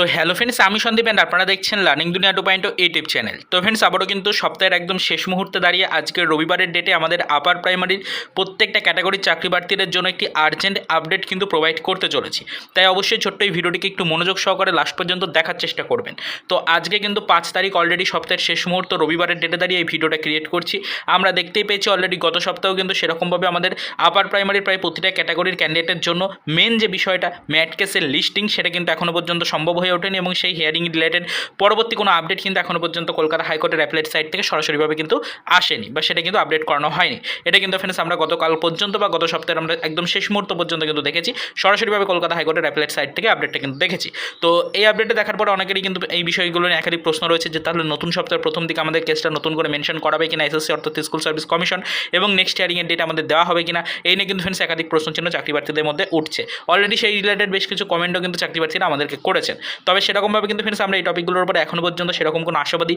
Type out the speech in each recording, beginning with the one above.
তো hello friends আমি Sandeep and আপনারা দেখছেন Learning Duniya two point YouTube channel তো ফ্রেন্ডস আবারও কিন্তু সপ্তাহের একদম শেষ মুহূর্তে দাঁড়িয়ে আজকের রবিবারের ডেটে আমাদের আপার প্রাইমারির প্রত্যেকটা ক্যাটাগরির চাকরি প্রার্থীদের জন্য একটি আর্জেন্ট আপডেট কিন্তু প্রোভাইড করতে চলেছি। তাই অবশ্যই ছোট্ট এই ভিডিওটিকে একটু মনোযোগ সহকারে লাস্ট পর্যন্ত দেখার চেষ্টা করবেন। তো আজকে কিন্তু পাঁচ তারিখ অলরেডি সপ্তাহের শেষ মুহূর্ত রবিবারের ডেটে দাঁড়িয়ে এই ভিডিওটা ক্রিয়েট করছি। আমরা দেখতেই পেয়েছি অলরেডি গত সপ্তাহেও কিন্তু সেরকমভাবে আমাদের আপার প্রাইমারির প্রায় প্রতিটা ক্যাটাগরির ক্যান্ডিডেটের জন্য মেন যে বিষয়টা ম্যাট কেসের লিস্টিং সেটা কিন্তু এখনও পর্যন্ত সম্ভব হয়ে ওঠেনি এবং সেই হিয়ারিং রিলেটেড পরবর্তী কোনো আপডেট কিন্তু এখনও পর্যন্ত কলকাতা হাইকোর্টের অ্যাপলেট সাইট থেকে সরাসরিভাবে কিন্তু আসেনি বা সেটা কিন্তু আপডেট করানো হয়নি। এটা কিন্তু ফ্রেন্ডস আমরা গতকাল পর্যন্ত বা গত সপ্তাহে আমরা একদম শেষ মুহূর্ত পর্যন্ত কিন্তু দেখেছি। সরাসরিভাবে কলকাতা হাইকোর্টের অ্যাপলেট সাইট থেকে আপডেটটা কিন্তু দেখেছি। তো এই আপডেটে দেখার পর অনেকেরই কিন্তু এই বিষয়গুলো নিয়ে একাধিক প্রশ্ন রয়েছে যে তাহলে নতুন সপ্তাহের প্রথম দিকে আমাদের কেসটা নতুন করে মেনশন করাবে কিনা এসএসসি অর্থাৎ স্কুল সার্ভিস কমিশন এবং নেক্সট হিয়ারিংয়ের ডেট আমাদের দেওয়া হবে কিনা, এই নিয়ে কিন্তু ফ্রেন্ডস একাধিক প্রশ্ন চিহ্ন চাকরি প্রার্থীদের মধ্যে উঠছে। অলরেডি সেই রিলেটেড বেশ কিছু কমেন্টও কিন্তু চাকরি প্রার্থীরা আমাদেরকে করেছেন। তবে সেরকমভাবে কিন্তু ফ্রেন্ডস আমরা এই টপিকগুলোর উপরে এখনও পর্যন্ত সেরকম কোনো আশাবাদী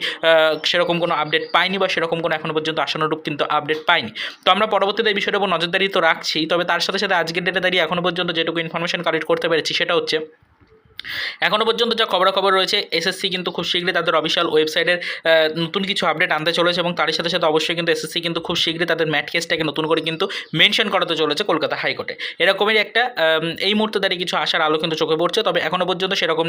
সেরকম কোনো আপডেট পাইনি বা সেরকম কোনো এখনও পর্যন্ত আশানুরূপ কিন্তু আপডেট পাইনি। তো আমরা পরবর্তীতে এই বিষয়টার উপর নজরদারি তো রাখছি, তবে তার সাথে সাথে আজকের ডেটে দাঁড়িয়ে এখনও পর্যন্ত যেটুকু ইনফরমেশন কালেক্ট করতে পেরেছি সেটা হচ্ছে এখনও পর্যন্ত যা খবরাখবর রয়েছে এসএসসি কিন্তু খুব শীঘ্রই তাদের অফিসিয়াল ওয়েবসাইটের নতুন কিছু আপডেট আনতে চলেছে এবং তার সাথে সাথে অবশ্যই কিন্তু এসএসসি কিন্তু খুব শীঘ্রই তাদের ম্যাট কেসটাকে নতুন করে কিন্তু মেনশন করাতে চলেছে কলকাতা হাইকোর্টে। এরকমেরই একটা এই মুহূর্তে দাঁড়িয়ে কিছু আশার আলো কিন্তু চোখে পড়ছে, তবে এখনও পর্যন্ত সেরকম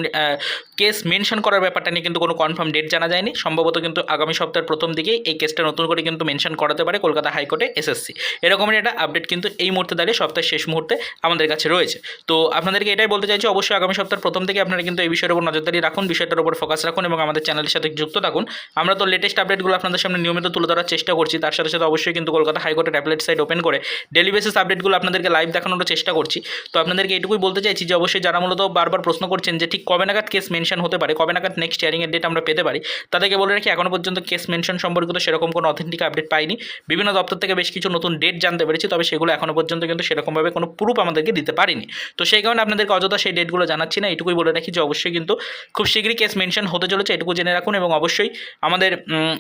কেস মেনশন করার ব্যাপারটা নিয়ে কিন্তু কোনো কনফার্ম ডেট জানা যায়নি। সম্ভবত কিন্তু আগামী সপ্তাহের প্রথম দিকেই এই কেসটা নতুন করে কিন্তু মেনশন করাতে পারে কলকাতা হাইকোর্টে এসএসসি এরকমের একটা আপডেট কিন্তু এই মুহূর্তে দাঁড়িয়ে সপ্তাহের শেষ মুহূর্তে আমাদের কাছে রয়েছে। তো আপনাদেরকে এটাই বলতে চাইছি, অবশ্যই আগামী সপ্তাহের প্রথম থেকে আপনারা কিন্তু এই বিষয়ের উপর নজরদারি রাখুন, বিষয়টার উপর ফোকাস রাখুন এবং আমাদের চ্যানেলের সাথে যুক্ত থাকুন। আমরা তো লেটেস্ট আপডেটগুলো আপনাদের সামনে নিয়মিত তুলে ধরার চেষ্টা করছি, তার সাথে সাথে অবশ্যই কিন্তু কলকাতা হাইকোর্টের অ্যাপলেট সাইট ওপেন করে ডেলি বেসিস আপডেটগুলো আপনাদেরকে লাইভ দেখানোর চেষ্টা করছি। তো আপনাদেরকে এটুকুই বলতে চাইছি যে অবশ্যই যারা মূলত বারবার প্রশ্ন করছেন যে ঠিক কবে নাগাদ কেস মেনশন হতে পারে, কবে নাগাদ নেক্সট হিয়ারিংয়ের ডেট আমরা পেতে পারি, তাদেরকে বলে রাখি এখনও পর্যন্ত কেস মেনশন সম্পর্কিত সেরকম কোনো অথেন্টিক আপডেট পাইনি। বিভিন্ন দপ্তর থেকে বেশ কিছু নতুন ডেট জানতে পেরেছি, তবে সেগুলো এখনও পর্যন্ত কিন্তু সেরকমভাবে কোনো প্রুফ আমাদেরকে দিতে পারিনি। তো সেই কারণে আপনাদেরকে অযথা সেই ডেটগুলো জানাচ্ছি না, এটুকুই বলে রাখি যে অবশ্যই কিন্তু খুব শীঘ্রই কেস মেনশন হতে চলেছে, এটুকু জেনে রাখুন এবং অবশ্যই আমাদের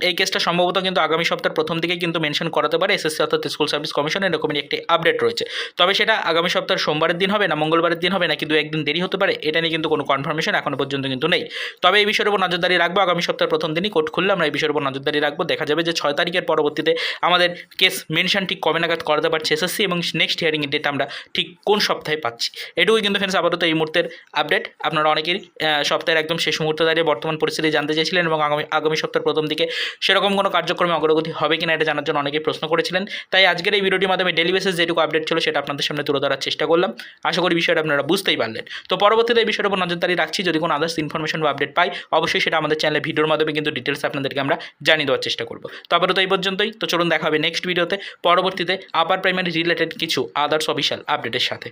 এই কেসটা সম্ভবত কিন্তু আগামী সপ্তাহের প্রথম দিকেই কিন্তু মেনশন করাতে পারে। এসএসসি অর্থাৎ স্কুল সার্ভিস কমিশন এরকমই একটি আপডেট রয়েছে। তবে সেটা আগামী সপ্তাহের সোমবারের দিন হবে না, মঙ্গলবারের দিন হবে নাকি দু একদিন দেরি হতে পারে, এটা নিয়ে কিন্তু কোনো কনফার্মেশন এখনও পর্যন্ত কিন্তু নেই। তবে এই বিষয়ের উপর নজরদারি রাখব, আগামী সপ্তাহের প্রথম দিনই কোর্ট খুললে আমরা এই বিষয়ের উপর নজরদারি রাখব। দেখা যাবে যে ছয় তারিখের পরবর্তীতে আমাদের কেস মেনশন ঠিক কবে নাগাদ করাতে পারছে এসএসসি এবং নেক্সট হিয়ারিংয়ের ডেট আমরা ঠিক কোন সপ্তাহে পাচ্ছি। এটুকুই কিন্তু ফ্রেন্ডস আপাতত এই মুহূর্তের আপডেট আপনারা অনেকেরই আহ, সপ্তাহের একদম শেষ মুহূর্তে দাঁড়িয়ে বর্তমান পরিস্থিতি জানতে চেয়েছিলেন এবং আগামী আগামী সপ্তাহের প্রথম দিকে সেরকম কোনো কার্যক্রমে অগ্রগতি হবে কিনা এটা জানার জন্য অনেকেই প্রশ্ন করেছিলেন। তাই আজকের এই ভিডিওটির মাধ্যমে ডেলি বেসিস যেটুকু আপডেট ছিল সেটা আপনাদের সামনে তুলে ধরার চেষ্টা করলাম। আশা করি বিষয়টা আপনারা বুঝতেই পারলেন। তো পরবর্তীতে এই বিষয়ের উপর নজরদারি রাখছি। যদি কোনো আদার্স ইনফরমেশন বা আপডেট পাই অবশ্যই সেটা আমাদের চ্যানেলে ভিডিওর মাধ্যমে কিন্তু ডিটেলস আপনাদেরকে আমরা জানিয়ে দেওয়ার চেষ্টা করব। তো আপাতত এই পর্যন্তই। তো চলুন দেখা হবে নেক্সট ভিডিওতে পরবর্তীতে আপার প্রাইমারি রিলেটেড কিছু আদার্স অফিসিয়াল আপডেটের সাথে।